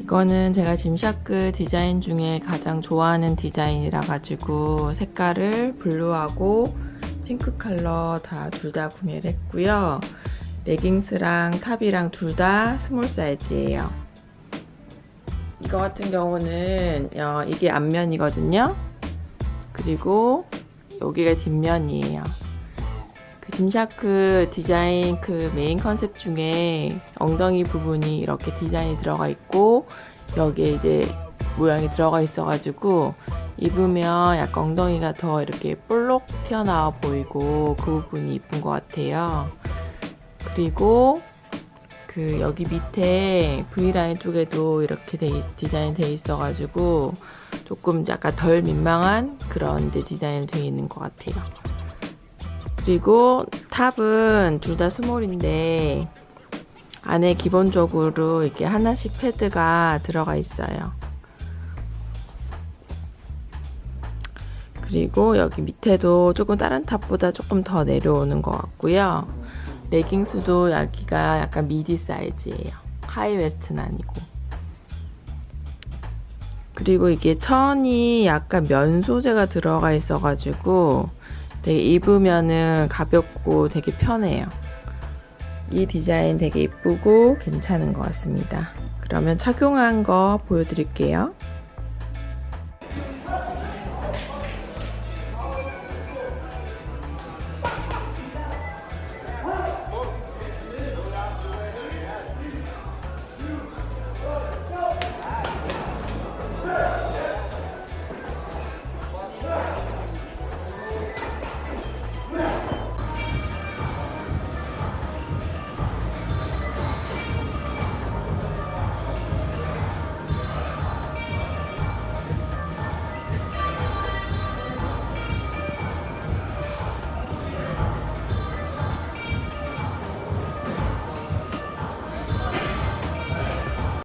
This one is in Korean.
이거는 제가 짐샤크 디자인 중에 가장 좋아하는 디자인이라 가지고 색깔을 블루하고 핑크 컬러 다 둘 다 구매를 했고요. 레깅스랑 탑이랑 둘 다 스몰 사이즈예요. 이거 같은 경우는 어, 이게 앞면이거든요. 그리고 여기가 뒷면이에요. 그 짐샤크 디자인 그 메인 컨셉 중에 엉덩이 부분이 이렇게 디자인이 들어가 있고 여기에 이제 모양이 들어가 있어가지고 입으면 약간 엉덩이가 더 이렇게 볼록 튀어나와 보이고 그 부분이 이쁜 것 같아요. 그리고 그 여기 밑에 V라인 쪽에도 이렇게 돼, 디자인 돼 있어가지고 조금 약간 덜 민망한 그런 디자인이 되어 있는 것 같아요. 그리고 탑은 둘 다 스몰인데 안에 기본적으로 이렇게 하나씩 패드가 들어가 있어요. 그리고 여기 밑에도 조금 다른 탑보다 조금 더 내려오는 것 같고요. 레깅스도 여기가 약간 미디 사이즈예요. 하이 웨스트는 아니고. 그리고 이게 천이 약간 면 소재가 들어가 있어가지고 되게 입으면은 가볍고 되게 편해요. 이 디자인 되게 이쁘고 괜찮은 것 같습니다. 그러면 착용한 거 보여드릴게요.